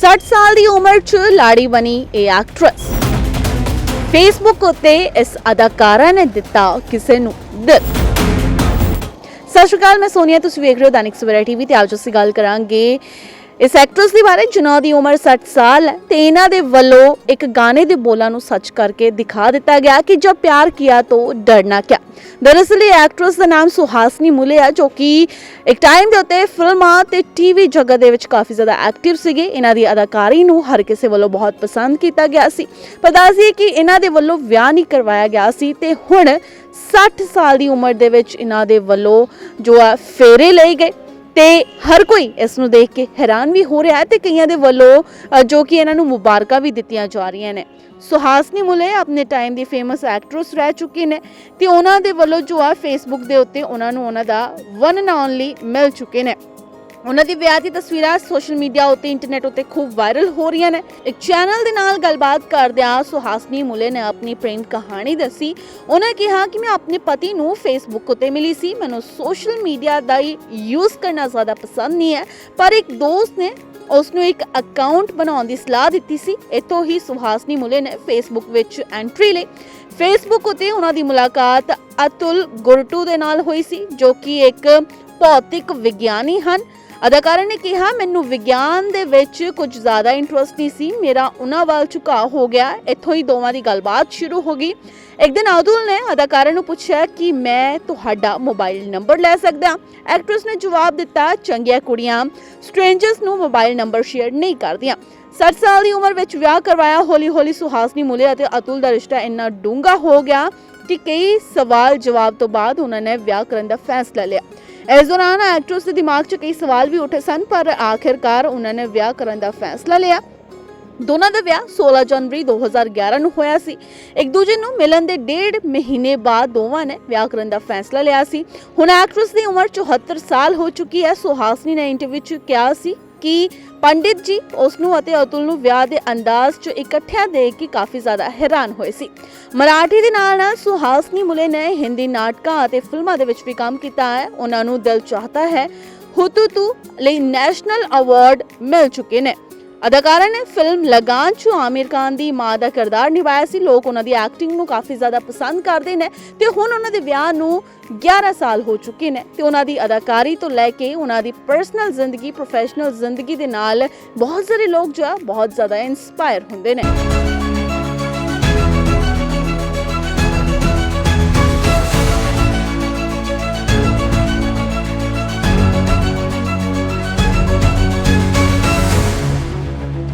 60 ਸਾਲ ਦੀ ਉਮਰ 'ਚ ਲਾੜੀ ਬਣੀ ਇਹ ਐਕਟਰੈਸ ਫੇਸਬੁੱਕ ਉੱਤੇ ਇਸ ਅਦਾਕਾਰਾ ਨੇ ਦਿੱਤਾ ਕਿਸੇ ਨੂੰ ਦਿਲ। ਸਤਿ ਸ਼੍ਰੀ ਅਕਾਲ, ਮੈਂ ਸੋਨੀਆ, ਤੁਸੀਂ ਵੇਖ ਰਹੇ ਹੋ ਦੈਨਿਕ ਸਵੇਰਾ ਟੀਵੀ ਤੇ। ਅੱਜ ਅਸੀਂ ਗੱਲ ਕਰਾਂਗੇ ਇਸ ਐਕਟਰਸ ਦੇ ਬਾਰੇ ਜਿਨ੍ਹਾਂ ਦੀ ਉਮਰ 60 ਸਾਲ ਹੈ ਤੇ ਇਹਨਾਂ ਦੇ ਵੱਲੋਂ ਇੱਕ ਗਾਣੇ ਦੇ ਬੋਲਾਂ ਨੂੰ ਸੱਚ ਕਰਕੇ ਦਿਖਾ ਦਿੱਤਾ ਗਿਆ ਕਿ ਜਬ ਪਿਆਰ ਕੀਆ ਤੋ ਡਰਨਾ ਕਿਆ। ਦਰਅਸਲ ਇਹ ਐਕਟਰਸ ਦਾ ਨਾਮ ਸੁਹਾਸਨੀ ਮੁਲੇ ਹੈ ਜੋ ਕਿ ਇੱਕ ਟਾਈਮ ਦੇ ਉੱਤੇ ਫਿਲਮਾਂ ਤੇ ਟੀਵੀ ਜਗਤ ਦੇ ਵਿੱਚ ਕਾਫੀ ਜ਼ਿਆਦਾ ਐਕਟਿਵ ਸੀਗੇ। ਇਹਨਾਂ ਦੀ ਅਦਾਕਾਰੀ ਨੂੰ ਹਰ ਕਿਸੇ ਵੱਲੋਂ ਬਹੁਤ ਪਸੰਦ ਕੀਤਾ ਗਿਆ ਸੀ। ਪਰ ਦੱਸਦੀ ਕਿ ਇਹਨਾਂ ਦੇ ਵੱਲੋਂ ਵਿਆਹ ਨਹੀਂ ਕਰਵਾਇਆ ਗਿਆ ਸੀ ਤੇ ਹੁਣ 60 ਸਾਲ ਦੀ ਉਮਰ ਦੇ ਵਿੱਚ ਇਹਨਾਂ ਦੇ ਵੱਲੋਂ ਜੋ ਆ, ਫੇਰੇ ਲਈ ਗਏ। ਤੇ ਹਰ ਕੋਈ ਇਸ ਨੂੰ ਦੇਖ ਕੇ ਹੈਰਾਨ ਵੀ ਹੋ ਰਿਹਾ ਹੈ ਤੇ ਕਈਆਂ ਦੇ ਵੱਲੋਂ ਅ, ਜੋ ਕਿ ਇਹਨਾਂ ਨੂੰ ਮੁਬਾਰਕਾਂ ਵੀ ਦਿੱਤੀਆਂ ਜਾ ਰਹੀਆਂ ਨੇ। ਸੁਹਾਸਨੀ ਮੁਲੇ ਆਪਣੇ ਟਾਈਮ ਦੀ ਫੇਮਸ ਐਕਟਰਸ ਰਹਿ ਚੁੱਕੀ ਨੇ ਤੇ ਉਹਨਾਂ ਦੇ ਵੱਲੋਂ ਜੋ ਆ ਫੇਸਬੁੱਕ ਦੇ ਉੱਤੇ ਉਹਨਾਂ ਨੂੰ ਉਹਨਾਂ ਦਾ ਵਨ ਐਂਡ ਓਨਲੀ ਮਿਲ ਚੁੱਕੇ ਨੇ। ਉਹਨਾਂ ਦੀ ਵਿਆਹ ਦੀ ਤਸਵੀਰਾਂ ਸੋਸ਼ਲ ਮੀਡੀਆ ਉੱਤੇ, ਇੰਟਰਨੈਟ ਉੱਤੇ ਖੂਬ ਵਾਇਰਲ ਹੋ ਰਹੀਆਂ ਨੇ। ਇੱਕ ਚੈਨਲ ਦੇ ਨਾਲ ਗੱਲਬਾਤ ਕਰਦਿਆਂ ਸੁਹਾਸਨੀ ਮੁਲੇ ਨੇ ਆਪਣੀ ਪ੍ਰੇਮ ਕਹਾਣੀ ਦੱਸੀ। ਉਹਨਾਂ ਕਿਹਾ ਕਿ ਮੈਂ ਆਪਣੇ ਪਤੀ ਨੂੰ ਫੇਸਬੁੱਕ ਉੱਤੇ ਮਿਲੀ ਸੀ। ਮੈਨੂੰ ਸੋਸ਼ਲ ਮੀਡੀਆ ਦਾ ਯੂਜ਼ ਕਰਨਾ ਜ਼ਿਆਦਾ ਪਸੰਦ ਨਹੀਂ ਹੈ। ਪਰ ਇੱਕ ਦੋਸਤ ਨੇ ਉਸ ਨੂੰ ਇੱਕ ਅਕਾਊਂਟ ਬਣਾਉਣ ਦੀ ਸਲਾਹ ਦਿੱਤੀ ਸੀ। ਇਤੋਂ ਹੀ ਸੁਹਾਸਨੀ ਮੁਲੇ ਨੇ ਫੇਸਬੁੱਕ ਵਿੱਚ ਐਂਟਰੀ ਲਈ। ਫੇਸਬੁੱਕ ਉਤੇ ਉਹਨਾਂ ਦੀ ਮੁਲਾਕਾਤ ਅਤੁਲ ਗੁਰਟੂ ਦੇ ਨਾਲ ਹੋਈ ਸੀ, ਜੋ ਕਿ ਇੱਕ ਭੌਤਿਕ ਵਿਗਿਆਨੀ ਹਨ। ਅਦਾਕਾਰਾ ਨੇ ਕਿਹਾ, ਮੈਨੂੰ ਵਿਗਿਆਨ ਦੇ ਵਿੱਚ ਕੁਝ ਜ਼ਿਆਦਾ ਇੰਟਰਸਟ ਨਹੀਂ ਸੀ। ਮੇਰਾ ਉਹਨਾਂ ਵੱਲ ਝੁਕਾਅ ਹੋ ਗਿਆ। ਇੱਥੋਂ ਹੀ ਦੋਵਾਂ ਦੀ ਗੱਲਬਾਤ ਸ਼ੁਰੂ ਹੋ ਗਈ। ਇੱਕ ਦਿਨ ਅਦੁਲ ਨੇ ਅਦਾਕਾਰਾ ਨੂੰ ਪੁੱਛਿਆ ਕਿ ਮੈਂ ਤੁਹਾਡਾ ਮੋਬਾਈਲ ਨੰਬਰ ਲੈ ਸਕਦਾ? ਹਾਂ ਨੇ ਜਵਾਬ ਦਿੱਤਾ, ਚੰਗੀਆਂ ਕੁੜੀਆਂ ਸਟ੍ਰੇਂਜਰਸ ਨੂੰ ਮੋਬਾਈਲ ਨੰਬਰ ਸ਼ੇਅਰ ਨਹੀਂ ਕਰਦੀਆਂ। 60 ਸਾਲ ਦੀ ਉਮਰ ਵਿੱਚ ਵਿਆਹ ਕਰਵਾਇਆ, ਹੌਲੀ-ਹੌਲੀ ਸੁਹਾਸਨੀ ਮੁਲੇ ਅਤੇ ਅਤੁਲ ਦਾ ਰਿਸ਼ਤਾ ਇੰਨਾ ਡੂੰਘਾ ਹੋ ਗਿਆ ਕਿ ਕਈ ਸਵਾਲ ਜਵਾਬ ਤੋਂ ਬਾਅਦ ਉਹਨਾਂ ਨੇ ਵਿਆਹ ਕਰਨ ਦਾ ਫੈਸਲਾ ਲਿਆ। ਇਸ ਦੌਰਾਨ ਐਕਟਰੈਸ ਦੇ ਦਿਮਾਗ 'ਚ ਕਈ ਸਵਾਲ ਵੀ ਉੱਠੇ ਸਨ, ਪਰ ਆਖਿਰਕਾਰ ਉਹਨਾਂ ਨੇ ਵਿਆਹ ਕਰਨ ਦਾ ਫੈਸਲਾ ਲਿਆ। ਦੋਨਾਂ ਦਾ ਵਿਆਹ 16 ਜਨਵਰੀ 2011 ਨੂੰ ਹੋਇਆ ਸੀ। ਇੱਕ ਦੂਜੇ ਨੂੰ ਮਿਲਣ ਦੇ ਡੇਢ ਮਹੀਨੇ ਬਾਅਦ ਦੋਵਾਂ ਨੇ ਵਿਆਹ ਕਰਨ ਦਾ ਫੈਸਲਾ ਲਿਆ ਸੀ। ਹੁਣ ਐਕਟਰੈਸ ਦੀ ਉਮਰ 74 ਸਾਲ ਹੋ ਚੁੱਕੀ ਹੈ। ਸੁਹਾਸਨੀ ਨੇ ਇੰਟਰਵਿਊ 'ਚ ਕਿਹਾ ਸੀ ਕਿ ਪੰਡਿਤ ਜੀ ਉਸ ਨੂੰ ਅਤੇ ਅਤੁਲ ਨੂੰ ਵਿਆਹ ਦੇ ਅੰਦਾਜ਼ 'ਚ ਇਕੱਠਿਆਂ ਦੇਖ ਕੇ ਕਾਫੀ ਜ਼ਿਆਦਾ ਹੈਰਾਨ ਹੋਏ ਸੀ। ਮਰਾਠੀ ਦੇ ਨਾਲ ਨਾਲ ਸੁਹਾਸਨੀ ਮੁਲੇ ਨੇ ਹਿੰਦੀ ਨਾਟਕਾਂ ਅਤੇ ਫਿਲਮਾਂ ਦੇ ਵਿੱਚ ਵੀ ਕੰਮ ਕੀਤਾ ਹੈ। ਉਹਨਾਂ ਨੂੰ ਦਿਲ ਚਾਹਤਾ ਹੈ। ਹੁਤੂਤੂ ਲਈ ਨੈਸ਼ਨਲ ਅਵਾਰਡ ਮਿਲ ਚੁੱਕੇ ਨੇ। ਅਦਾਕਾਰਾ ਨੇ ਫਿਲਮ ਲਗਾਨ 'ਚ ਆਮਿਰ ਖਾਨ ਦੀ ਮਾਂ ਦਾ ਕਿਰਦਾਰ ਨਿਭਾਇਆ ਸੀ। ਲੋਕ ਉਹਨਾਂ ਦੀ ਐਕਟਿੰਗ ਨੂੰ ਕਾਫੀ ਜ਼ਿਆਦਾ ਪਸੰਦ ਕਰਦੇ ਨੇ ਤੇ ਹੁਣ ਉਹਨਾਂ ਦੇ ਵਿਆਹ ਨੂੰ 11 ਸਾਲ ਹੋ ਚੁੱਕੇ ਨੇ ਤੇ ਉਹਨਾਂ ਦੀ ਅਦਾਕਾਰੀ ਤੋਂ ਲੈ ਕੇ ਉਹਨਾਂ ਦੀ ਪਰਸਨਲ ਜ਼ਿੰਦਗੀ ਪ੍ਰੋਫੈਸ਼ਨਲ ਜ਼ਿੰਦਗੀ ਦੇ ਨਾਲ ਬਹੁਤ ਸਾਰੇ ਲੋਕ ਜੋ ਆ, ਬਹੁਤ ਜ਼ਿਆਦਾ ਇਨਸਪਾਇਰ ਹੁੰਦੇ ਨੇ।